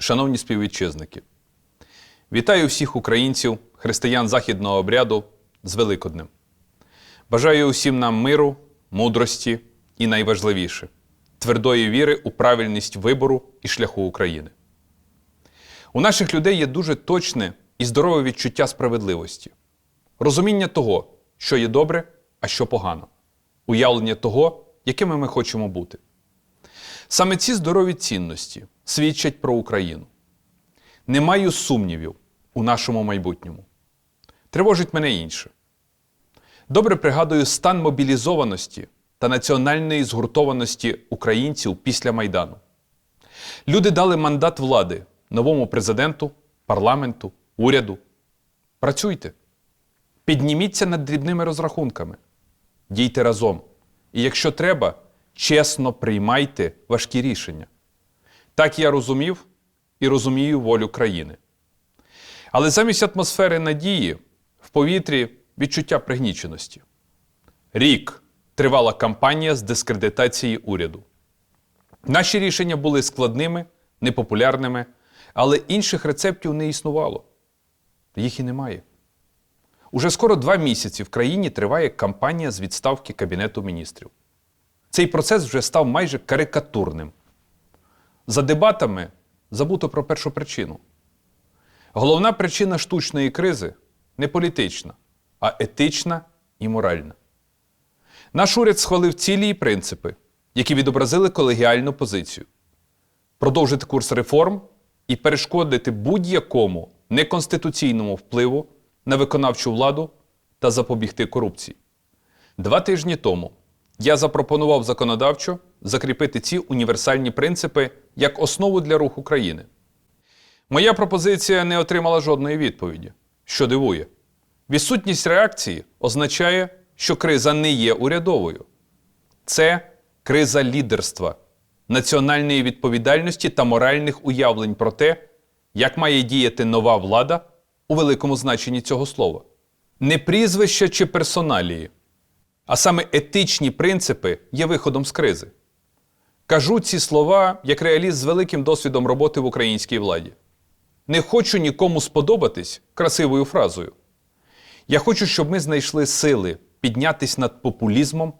Шановні співвітчизники, вітаю всіх українців, християн західного обряду з Великоднем. Бажаю усім нам миру, мудрості і найважливіше твердої віри у правильність вибору і шляху України. У наших людей є дуже точне і здорове відчуття справедливості, розуміння того, що є добре, а що погано, уявлення того, якими ми хочемо бути. Саме ці здорові цінності свідчать про Україну. Не маю сумнівів у нашому майбутньому. Тривожить мене інше. Добре пригадую стан мобілізованості та національної згуртованості українців після Майдану. Люди дали мандат влади новому президенту, парламенту, уряду. Працюйте. Підніміться над дрібними розрахунками. Дійте разом. І якщо треба, чесно приймайте важкі рішення. Так я розумів і розумію волю країни. Але замість атмосфери надії в повітрі відчуття пригніченості. Рік тривала кампанія з дискредитації уряду. Наші рішення були складними, непопулярними, але інших рецептів не існувало. Їх і немає. Уже скоро два місяці в країні триває кампанія з відставки Кабінету міністрів. Цей процес вже став майже карикатурним. За дебатами забуто про першу причину. Головна причина штучної кризи не політична, а етична і моральна. Наш уряд схвалив цілі і принципи, які відобразили колегіальну позицію, продовжити курс реформ і перешкодити будь-якому неконституційному впливу на виконавчу владу та запобігти корупції. Два тижні тому я запропонував законодавчо закріпити ці універсальні принципи як основу для руху країни. Моя пропозиція не отримала жодної відповіді, що дивує. Відсутність реакції означає, що криза не є урядовою. Це криза лідерства, національної відповідальності та моральних уявлень про те, як має діяти нова влада у великому значенні цього слова. Не прізвища чи персоналії, а саме етичні принципи є виходом з кризи. Кажу ці слова як реаліст з великим досвідом роботи в українській владі. Не хочу нікому сподобатись красивою фразою. Я хочу, щоб ми знайшли сили піднятись над популізмом,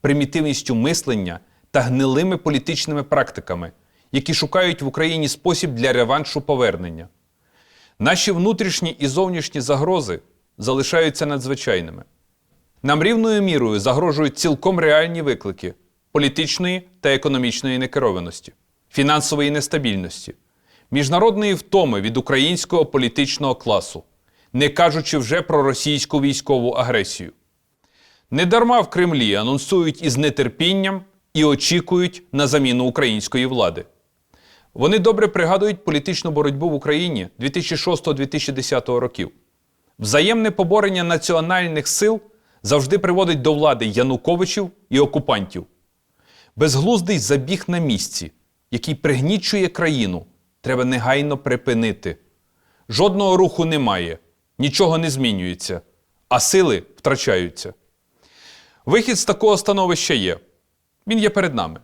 примітивністю мислення та гнилими політичними практиками, які шукають в Україні спосіб для реваншу повернення. Наші внутрішні і зовнішні загрози залишаються надзвичайними. Нам рівною мірою загрожують цілком реальні виклики політичної та економічної некерованості, фінансової нестабільності, міжнародної втоми від українського політичного класу, не кажучи вже про російську військову агресію. Недарма в Кремлі анонсують із нетерпінням і очікують на заміну української влади. Вони добре пригадують політичну боротьбу в Україні 2006-2010 років. Взаємне поборення національних сил завжди приводить до влади Януковичів і окупантів. Безглуздий забіг на місці, який пригнічує країну, треба негайно припинити. Жодного руху немає, нічого не змінюється, а сили втрачаються. Вихід з такого становища є. Він є перед нами.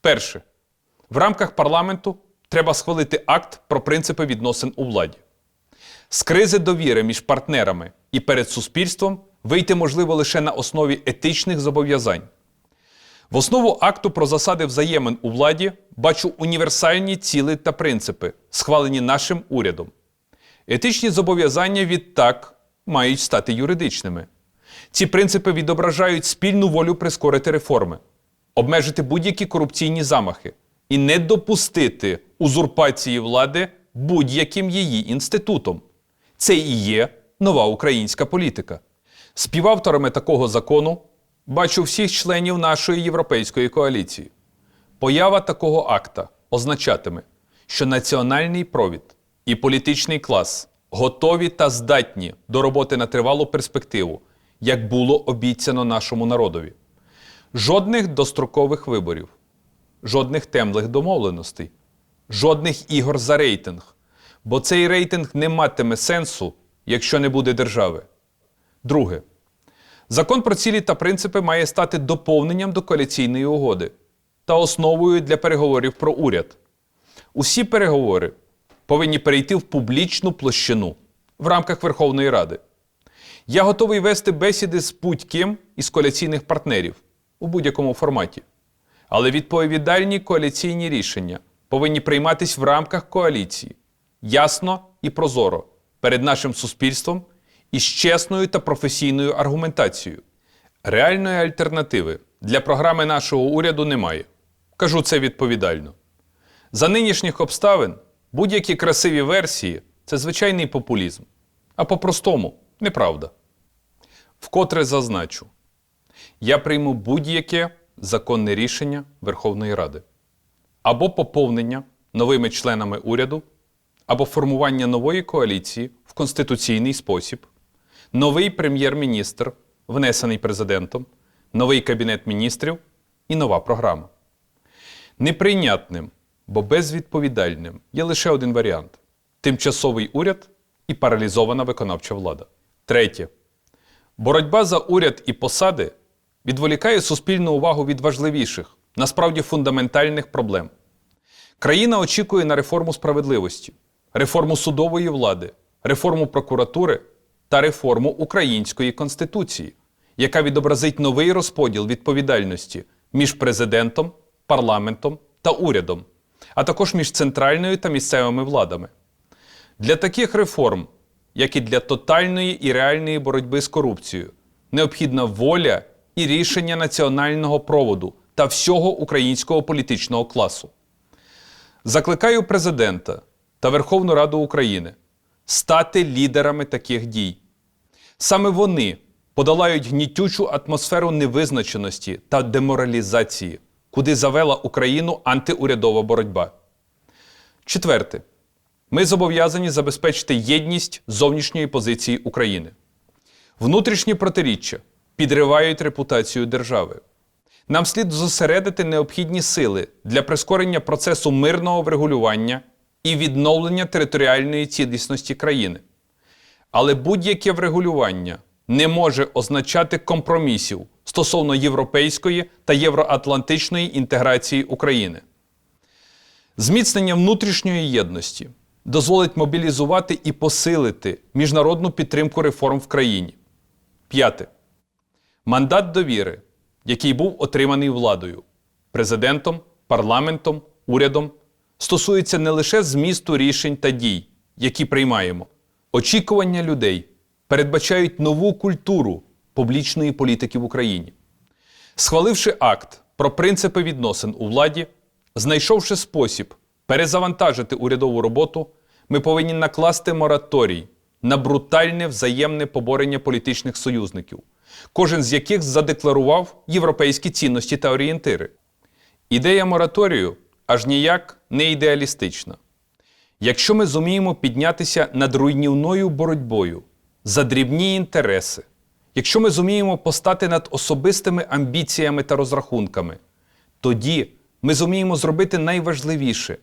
Перше. В рамках парламенту треба схвалити акт про принципи відносин у владі. З кризи довіри між партнерами і перед суспільством вийти можливо лише на основі етичних зобов'язань. В основу акту про засади взаємин у владі бачу універсальні ціли та принципи, схвалені нашим урядом. Етичні зобов'язання відтак мають стати юридичними. Ці принципи відображають спільну волю прискорити реформи, обмежити будь-які корупційні замахи і не допустити узурпації влади будь-яким її інститутом. Це і є нова українська політика. Співавторами такого закону бачу всіх членів нашої європейської коаліції. Поява такого акта означатиме, що національний провід і політичний клас готові та здатні до роботи на тривалу перспективу, як було обіцяно нашому народові. Жодних дострокових виборів, жодних темних домовленостей, жодних ігор за рейтинг, бо цей рейтинг не матиме сенсу, якщо не буде держави. Друге. Закон про цілі та принципи має стати доповненням до коаліційної угоди та основою для переговорів про уряд. Усі переговори повинні перейти в публічну площину в рамках Верховної Ради. Я готовий вести бесіди з будь-ким із коаліційних партнерів у будь-якому форматі. Але відповідальні коаліційні рішення повинні прийматись в рамках коаліції ясно і прозоро перед нашим суспільством і з чесною та професійною аргументацією. Реальної альтернативи для програми нашого уряду немає. Кажу це відповідально. За нинішніх обставин будь-які красиві версії це звичайний популізм, а по-простому неправда. Вкотре зазначу, я прийму будь-яке законне рішення Верховної Ради або поповнення новими членами уряду, або формування нової коаліції в конституційний спосіб, новий прем'єр-міністр, внесений президентом, новий кабінет міністрів і нова програма. Неприйнятним, бо безвідповідальним є лише один варіант: тимчасовий уряд і паралізована виконавча влада. Третє. Боротьба за уряд і посади відволікає суспільну увагу від важливіших, насправді фундаментальних проблем. Країна очікує на реформу справедливості, реформу судової влади, реформу прокуратури та реформу української конституції, яка відобразить новий розподіл відповідальності між президентом, парламентом та урядом, а також між центральною та місцевими владами. Для таких реформ, як і для тотальної і реальної боротьби з корупцією, необхідна воля і рішення національного проводу та всього українського політичного класу. Закликаю президента та Верховну Раду України стати лідерами таких дій. Саме вони подолають гнітючу атмосферу невизначеності та деморалізації, куди завела Україну антиурядова боротьба. Четверте. Ми зобов'язані забезпечити єдність зовнішньої позиції України. Внутрішні протиріччя підривають репутацію держави. Нам слід зосередити необхідні сили для прискорення процесу мирного врегулювання і відновлення територіальної цілісності країни. Але будь-яке врегулювання не може означати компромісів стосовно європейської та євроатлантичної інтеграції України. Зміцнення внутрішньої єдності дозволить мобілізувати і посилити міжнародну підтримку реформ в країні. П'яте. Мандат довіри, який був отриманий владою, президентом, парламентом, урядом, стосується не лише змісту рішень та дій, які приймаємо. Очікування людей передбачають нову культуру публічної політики в Україні. Схваливши акт про принципи відносин у владі, знайшовши спосіб перезавантажити урядову роботу, ми повинні накласти мораторій на брутальне взаємне поборення політичних союзників, кожен з яких задекларував європейські цінності та орієнтири. Ідея мораторію аж ніяк не ідеалістична. Якщо ми зуміємо піднятися над руйнівною боротьбою за дрібні інтереси, якщо ми зуміємо постати над особистими амбіціями та розрахунками, тоді ми зуміємо зробити найважливіше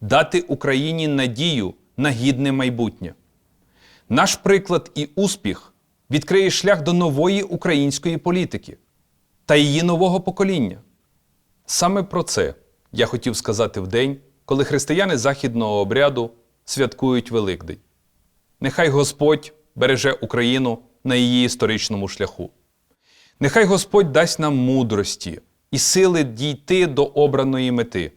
дати Україні надію на гідне майбутнє. Наш приклад і успіх відкриє шлях до нової української політики та її нового покоління. Саме про це я хотів сказати в день, коли християни західного обряду святкують Великдень. Нехай Господь береже Україну на її історичному шляху. Нехай Господь дасть нам мудрості і сили дійти до обраної мети.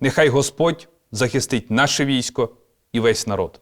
Нехай Господь захистить наше військо і весь народ.